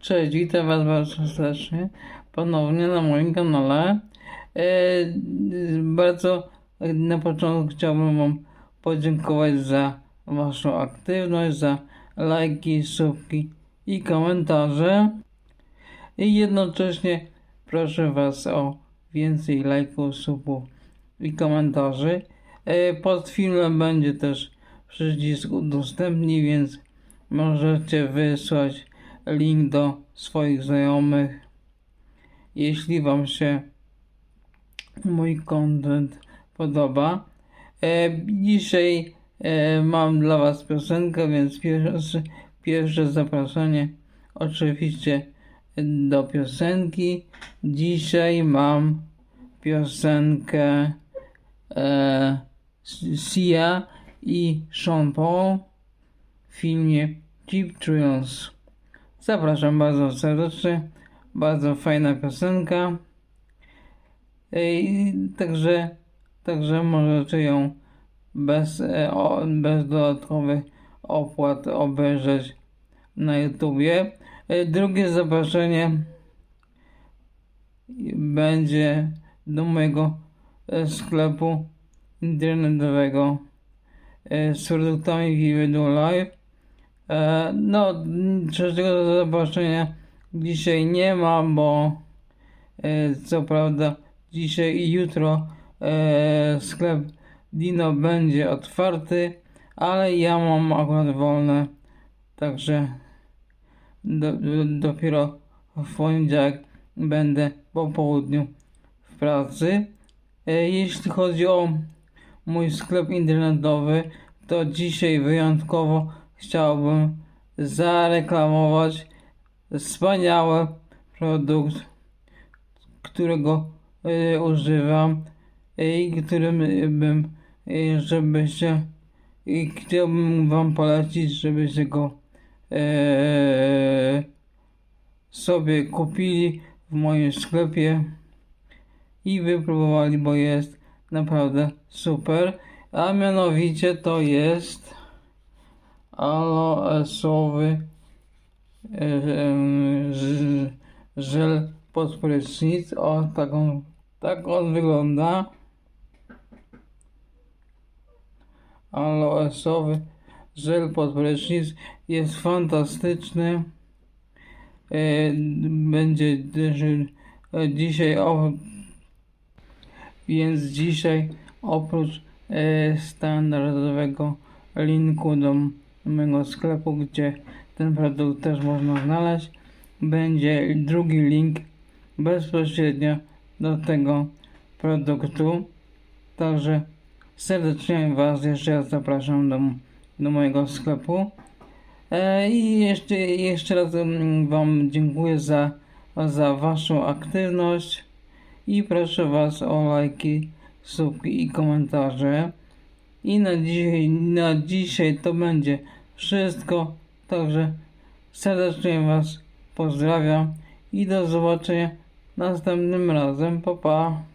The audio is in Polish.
Cześć, witam Was bardzo serdecznie ponownie na moim kanale. E, bardzo na początku chciałbym Wam podziękować za Waszą aktywność, za lajki, subki i komentarze. I jednocześnie proszę Was o więcej lajków, subów i komentarzy. E, pod filmem będzie też przycisk udostępnij, więc możecie wysłać link do swoich znajomych. Jeśli Wam się mój content podoba. E, dzisiaj e, mam dla Was piosenkę, więc pierwsze, pierwsze zaproszenie oczywiście do piosenki. Dzisiaj mam piosenkę e, Sia i Sean Paul w filmie Jeep Trails. Zapraszam bardzo serdecznie. Bardzo fajna piosenka. I także, także możecie ją bez, e, bez dodatkowych opłat obejrzeć na YouTubie. E, Drugie zaproszenie będzie do mojego e, sklepu internetowego z produktami Vividu Live. E, No, trzeciego zaproszenia dzisiaj nie ma, bo e, co prawda dzisiaj i jutro e, sklep Dino będzie otwarty, ale ja mam akurat wolne, także do, do, dopiero w poniedziałek będę po południu w pracy. Jeśli chodzi o mój sklep internetowy, to dzisiaj wyjątkowo chciałbym zareklamować wspaniały produkt, którego e, używam e, i którym bym, e, żebyście, i chciałbym Wam polecić, żebyście go e, sobie kupili w moim sklepie i wypróbowali, bo jest naprawdę super. A mianowicie to jest aloesowy żel pod prysznic. O, taką, tak on wygląda. Aloesowy żel pod prysznic jest fantastyczny. E, Będzie e, dzisiaj o, więc dzisiaj oprócz e, standardowego linku do mojego sklepu, gdzie ten produkt też można znaleźć, będzie drugi link bezpośrednio do tego produktu. Także serdecznie Was jeszcze raz zapraszam do, do mojego sklepu. E, I jeszcze, jeszcze raz mm, Wam dziękuję za, za Waszą aktywność i proszę Was o lajki, subki i komentarze. I na dzisiaj, na dzisiaj to będzie wszystko. Także serdecznie Was pozdrawiam i do zobaczenia następnym razem. Pa pa.